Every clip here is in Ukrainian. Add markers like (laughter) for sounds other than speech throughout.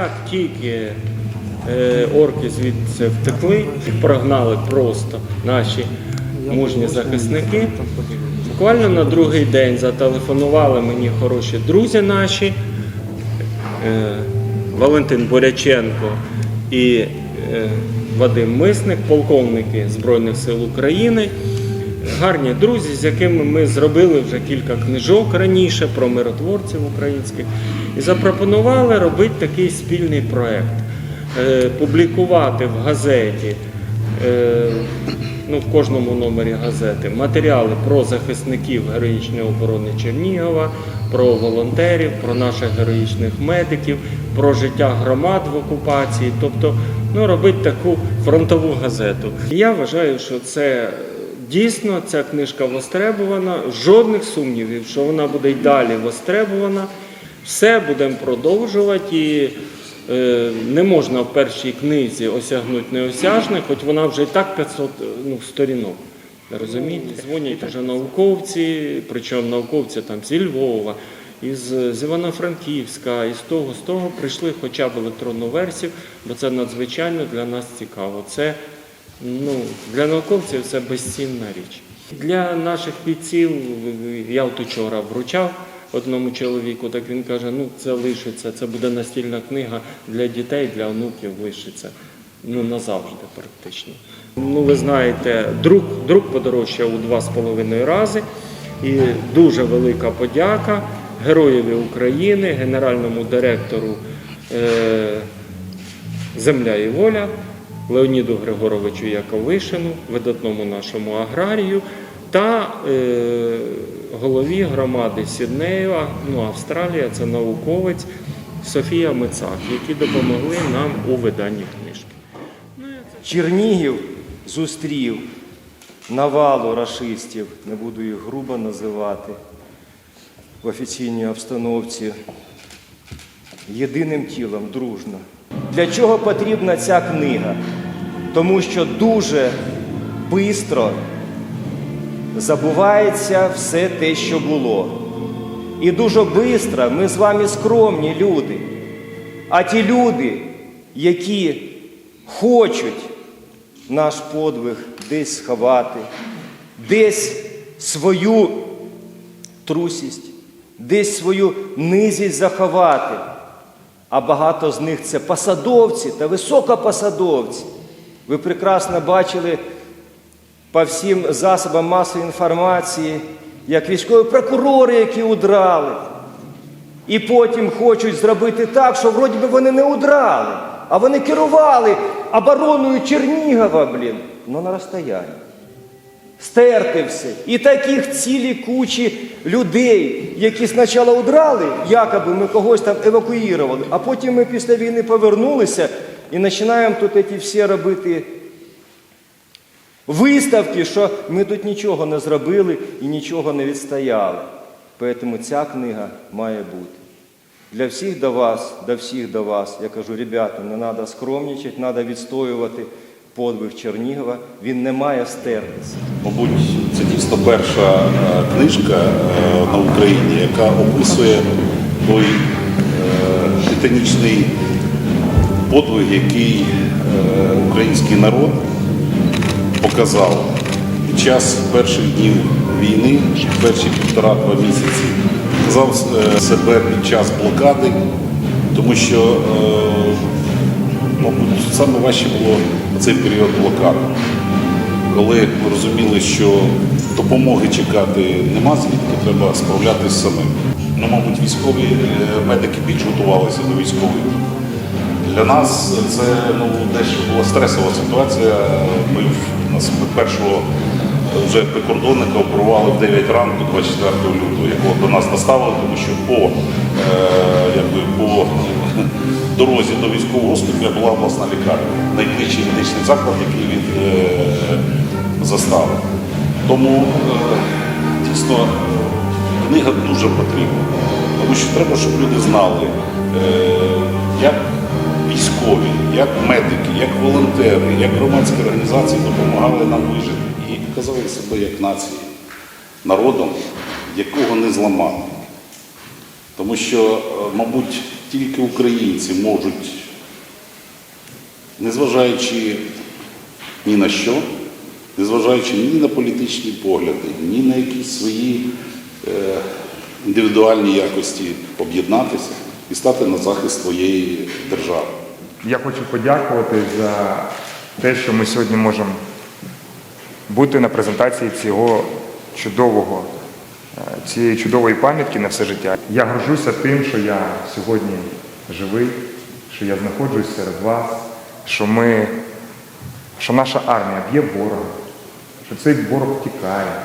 як тільки е, орки звідси втекли, їх прогнали просто наші мужні захисники. Буквально на другий день зателефонували мені хороші друзі наші, е, Валентин Боряченко і е, Вадим Мисник, полковники Збройних сил України. Гарні друзі, з якими ми зробили вже кілька книжок раніше про миротворців українських і запропонували робити такий спільний проект, Е, публікувати в газеті е, ну, в кожному номері газети матеріали про захисників героїчної оборони Чернігова, про волонтерів, про наших героїчних медиків, про життя громад в окупації, тобто ну, робити таку фронтову газету. Я вважаю, що це дійсно ця книжка востребувана, жодних сумнівів, що вона буде й далі востребувана. Все будемо продовжувати. І е, не можна в першій книзі осягнути неосяжне, хоч вона вже і так 500 ну, сторінок. Розумієте? Дзвонять вже науковці, причому науковці там зі Львова, із, з Івано-Франківська, і з того, з того прийшли хоча б електронну версію, бо це надзвичайно для нас цікаво. Це ну, для науковців це безцінна річ. Для наших бійців я от вчора вручав одному чоловіку, так він каже: ну це лишиться, це буде настільна книга для дітей, для онуків лишиться. Ну, назавжди практично. Ну, ви знаєте, друк, друк подорожчав у два з половиною рази. І дуже велика подяка Героєві України, генеральному директору е, Земля і воля Леоніду Григоровичу Яковишину, видатному нашому аграрію та е, голові громади Сіднеєва, ну Австралія, це науковець Софія Мицак, які допомогли нам у виданні книжки. Чернігів зустрів навалу рашистів, не буду їх грубо називати в офіційній обстановці, єдиним тілом, дружно. Для чого потрібна ця книга? Тому що дуже швидко забувається все те, що було. І дуже швидко ми з вами скромні люди. А ті люди, які хочуть наш подвиг десь сховати, десь свою трусість, десь свою низість заховати. А багато з них це посадовці та високопосадовці. Ви прекрасно бачили по всім засобам масової інформації, як військові прокурори, які удрали. І потім хочуть зробити так, що вроді би вони не удрали, а вони керували обороною Чернігова, блін, ну на розстоянні. Стерти все. І таких цілі кучі людей, які спочатку удрали, якоби ми когось там евакуювали, а потім ми після війни повернулися і починаємо тут ці всі робити виставки, що ми тут нічого не зробили і нічого не відстояли. Тому ця книга має бути. Для всіх до вас, до всіх до вас, я кажу, ребята, не треба скромнічати, треба відстоювати подвиг Чернігова. Він не має стертися. Мабуть, це дійсно перша е, книжка е, на Україні, яка описує той е, титанічний подвиг, який український народ показав під час перших днів війни, перші півтора-два місяці, показав е, себе під час блокади, тому що, е, мабуть, саме важче було цей період блокади коли ми розуміли, що допомоги чекати нема звідки, треба справлятися самим. Ну, мабуть, військові е, медики більш готувалися до військових. Для нас це ну, дещо була стресова ситуація. Ми нас першого вже прикордонника оперували в 9 ранку 24 лютого, якого до нас доставили, тому що по, е, якби, по (laughs) дорозі до військового госпіталя була обласна лікарня, найближчий медичний заклад, який він е, заставив. Тому е, дійсно книга дуже потрібна, тому що треба, щоб люди знали, е, як військові, як медики, як волонтери, як громадські організації допомагали нам вижити і показали себе як нації, народом, якого не зламати. Тому що, е, мабуть, тільки українці можуть, незважаючи ні на що, незважаючи ні на політичні погляди, ні на якісь свої е, індивідуальні якості, об'єднатися і стати на захист своєї держави. Я хочу подякувати за те, що ми сьогодні можемо бути на презентації цього чудового, е, цієї чудової пам'ятки на все життя. Я горжуся тим, що я сьогодні живий, що я знаходжусь серед вас, що ми, що наша армія б'є ворога, що цей ворог тікає.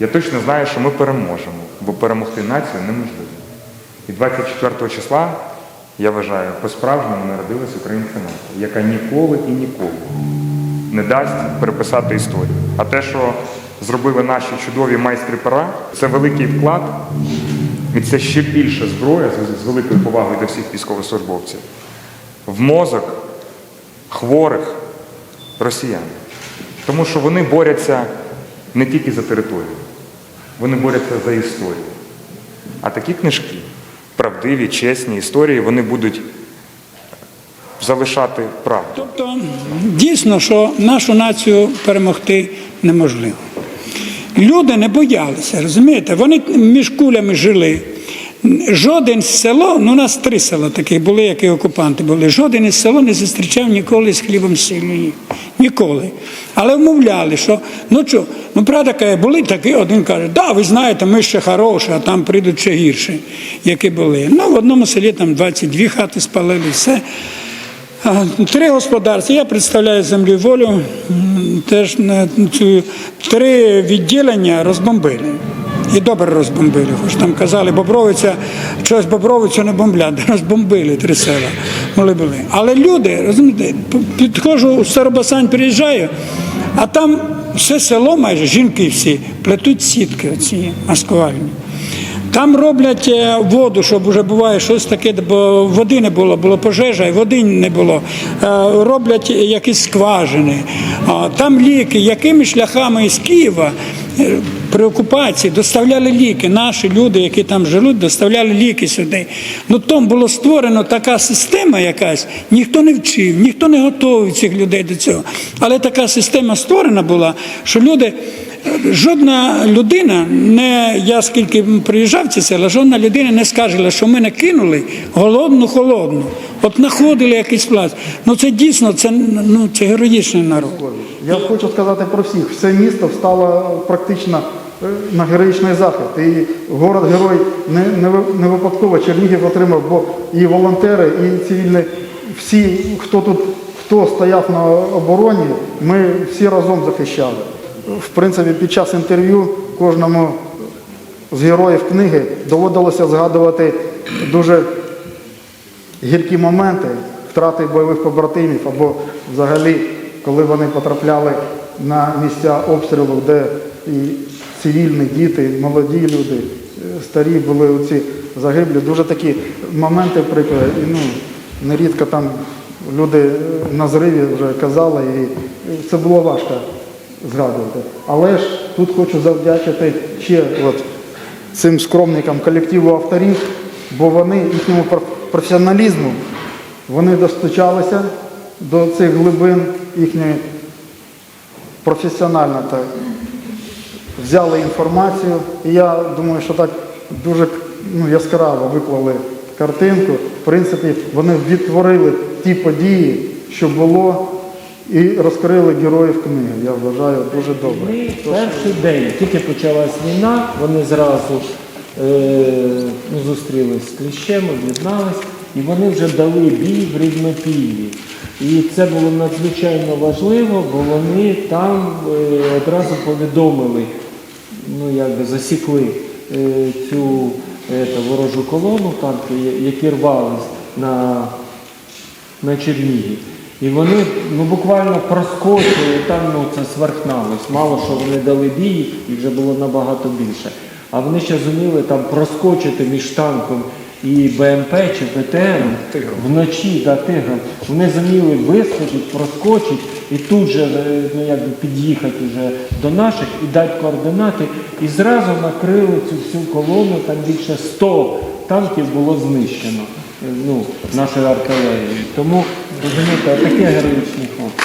Я точно знаю, що ми переможемо, бо перемогти націю неможливо. І 24 числа, я вважаю, по-справжньому народилась українська нація, яка ніколи і ніколи не дасть переписати історію. А те, що зробили наші чудові майстри пера, це великий вклад, і це ще більше зброя з великою повагою до всіх військовослужбовців. В мозок хворих росіян. Тому що вони борються не тільки за територію, вони борються за історію. А такі книжки, правдиві, чесні історії, вони будуть залишати правду. Тобто дійсно, що нашу націю перемогти неможливо. Люди не боялися, розумієте? Вони між кулями жили. Жоден село, ну у нас три села таких були, які окупанти були. Жоден із село не зустрічав ніколи з хлібом сіллю. Ніколи. Але вмовляли, що ну що, ну правда каже, були такі, один каже, да, ви знаєте, ми ще хороші, а там прийдуть ще гірші, які були. Ну, в одному селі там 22 хати спалили, все. Три господарства. Я представляю землю волю. Теж цю три відділення розбомбили. І добре розбомбили. Хоч там казали, Бобровиця, щось Бобровицю не бомблять, (laughs) розбомбили три села. Могли були. Але люди, розумієте, підходжу у Старобасань, приїжджаю, а там все село майже, жінки всі, плетуть сітки оці маскувальні. Там роблять е, воду, щоб вже буває щось таке, бо води не було, було пожежа, і води не було. Е, Роблять якісь скважини. Там ліки, якими шляхами із Києва е, при окупації доставляли ліки. Наші люди, які там живуть, доставляли ліки сюди. Ну там було створено така система якась, ніхто не вчив, ніхто не готовий цих людей до цього. Але така система створена була, що люди. Жодна людина, не я скільки приїжджав ці села, жодна людина не скаже, що ми не кинули голодну холодну. От знаходили якийсь плац. Ну це дійсно це, ну, це героїчний народ. Я хочу сказати про всіх. Все місто встало практично на героїчний захист. І город-герой не, не, не випадково Чернігів отримав, бо і волонтери, і цивільні, всі, хто тут хто стояв на обороні, ми всі разом захищали. В принципі, під час інтерв'ю кожному з героїв книги доводилося згадувати дуже гіркі моменти втрати бойових побратимів або взагалі, коли вони потрапляли на місця обстрілу, де і цивільні діти, молоді люди, е, старі були оці загиблі. Дуже такі моменти приклади. І, ну, нерідко там люди е, на зриві вже казали, і це було важко згадувати. Але ж тут хочу завдячити ще от цим скромникам колективу авторів, бо вони їхньому професіоналізму вони достучалися до цих глибин їхньої професіонально так взяли інформацію. І я думаю, що так дуже ну, яскраво виклали картинку. В принципі, вони відтворили ті події, що було, і розкрили героїв книги. Я вважаю дуже добре. Перший день, тільки почалась війна, вони зразу е, ну, зустрілись з кліщем, об'єднались, і вони вже дали бій в Рівнопіллі. І це було надзвичайно важливо, бо вони там е, одразу повідомили, ну якби засікли е, цю е, та, ворожу колону, танки, які рвались на на Чернігів. І вони ну, буквально проскочили, там ну, це сверхналось. Мало що вони дали бій, і вже було набагато більше. А вони ще зуміли там проскочити між танком і БМП чи БТР вночі, да, тигром. Вони зуміли вискочити, проскочити і тут же е, ну, якби під'їхати вже до наших і дати координати. І зразу накрили цю всю колону, там більше 100 танків було знищено. ну, нашою артилерією. Тому розумієте, таке героїчні хлопці.